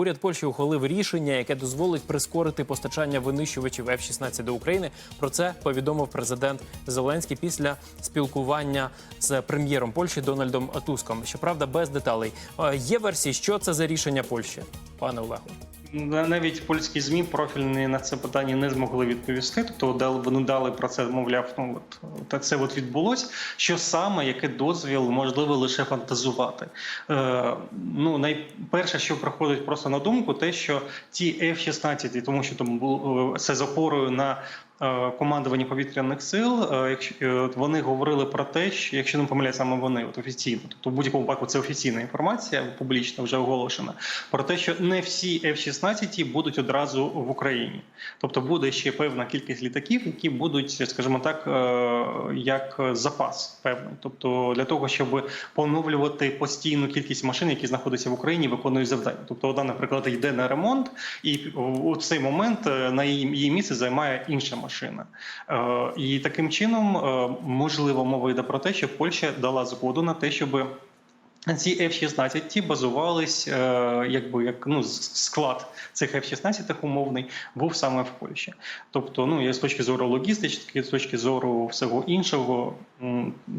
уряд Польщі ухвалив рішення, яке дозволить прискорити постачання винищувачів F-16 до України. Про це повідомив президент Зеленський після спілкування з прем'єром Польщі Дональдом Туском. Щоправда, без деталей. Е, Є версії, що це за рішення Польщі, пане Олегу. На- Навіть польські змі профільні на це питання не змогли відповісти. Тобто вони дали про це, мовляв, ну от та це от відбулось. Що саме, яке дозвіл, можливо, лише фантазувати. Е, ну найперше, що приходить просто на думку, те, що ті F-16, тому що там було е, це з опорою на. Е, Командування повітряних сил, е, е, вони говорили про те, що якщо не помиляю саме вони, от офіційно, тобто в будь-якому випадку це офіційна інформація, публічно вже оголошена, про те, що не всі F-16 будуть одразу в Україні. Тобто буде ще певна кількість літаків, які будуть, скажімо так, як запас певний. Тобто для того, щоб поновлювати постійну кількість машин, які знаходяться в Україні, виконують завдання. Тобто, вона, наприклад, йде на ремонт, і у цей момент на її місце займає інша машина. Е, І таким чином е, можливо мова йде про те, що Польща дала згоду на те, щоб ці F-16 ті базувались, е, якби як ну склад цих F-16 умовний був саме в Польщі. Тобто, ну я з точки зору логістичної, з точки зору всього іншого,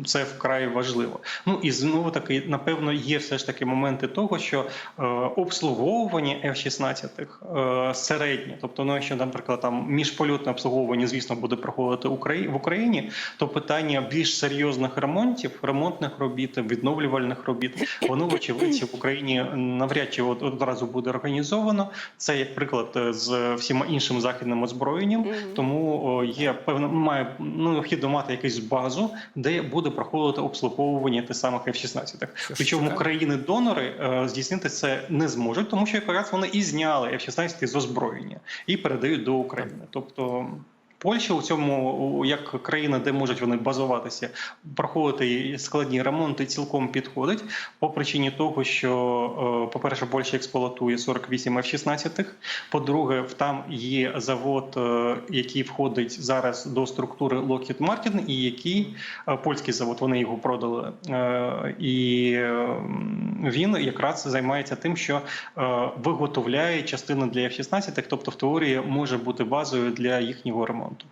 це вкрай важливо. Ну і знову таки, напевно, є все ж таки моменти того, що е, обслуговування F-16 е, середнє, тобто, ну якщо, наприклад, там міжпольотне обслуговування, звісно, буде проходити в Україні, то питання більш серйозних ремонтів, ремонтних робіт, відновлювальних робіт, воно вочевидь в Україні навряд чи от одразу буде організовано. Це як приклад е, з всіма іншим західним озброєнням. Тому о, є певно, має ну, необхідно мати якусь базу, де буде проходити обслуговування тих самих F-16. Причому країни-донори е, здійснити це не зможуть, тому що якраз вони і зняли F-16 з озброєння і передають до України. Тобто. Польща у цьому як країна, де можуть вони базуватися, проходити складні ремонти, цілком підходить по причині того, що, е, по-перше, Польща експлуатує 48 F-16, По-друге, там є завод, е, який входить зараз до структури Lockheed Martin, і який е, польський завод, вони його продали. І е, він якраз займається тим, що е, виготовляє частини для F-16, тобто в теорії може бути базою для їхнього ремонту.